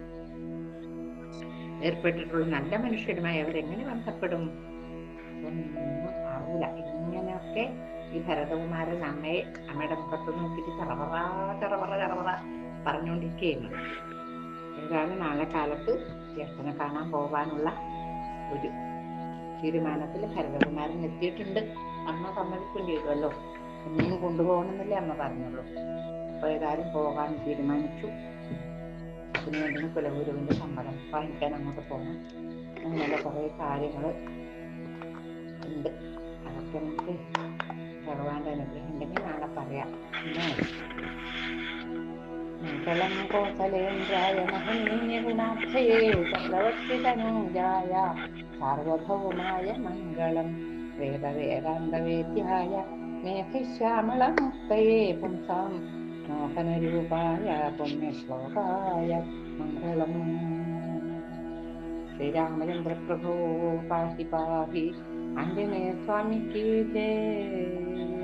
ഏർപ്പെട്ടിട്ടുള്ള നല്ല മനുഷ്യരുമായി അവരെങ്ങനെ ബന്ധപ്പെടും? ഒന്നും ആവൂല ഇങ്ങനെയൊക്കെ ഈ ഭരതകുമാരൻ അമ്മയെ അമ്മയുടെ മുഖത്ത് നോക്കിയിട്ട് ചറവറ ചറവറ ചറവറ പറഞ്ഞുകൊണ്ടിരിക്കുകയാണ്. ഏതായാലും നാളെ കാലത്ത് ജ്യേഷ്ഠനെ കാണാൻ പോകാനുള്ള ഒരു തീരുമാനത്തിൽ ഭരതകുമാരൻ എത്തിയിട്ടുണ്ട്. അമ്മ സമ്മതിക്കുകയും ചെയ്തുവല്ലോ എന്നെയും കൊണ്ടുപോകണമെന്നല്ലേ അമ്മ പറഞ്ഞുള്ളൂ. അപ്പൊ ഏതായാലും പോകാൻ തീരുമാനിച്ചു. വേണ്ടി കുലഗുരുവിന്റെ സമ്മതം വാങ്ങിക്കാൻ അങ്ങോട്ട് പോകണം. അങ്ങനെ കുറെ കാര്യങ്ങൾ ഉണ്ട്. അതൊക്കെ നമുക്ക് ഭഗവാന്റെ അനുഗ്രഹം ഉണ്ടെങ്കിൽ നാളെ പറയാം. മംഗളം കോസലേന്ദ്രായ മംഗളം വേദവേദാന്തവേദ്യായ मेघश्यामलमुक्तये पुंसां नोकनरूपाय पुण्यश्लोकाय मङ्गलम्। श्रीरामचन्द्रप्रभो पाहि पाहि। अञ्जने स्वामिकी ज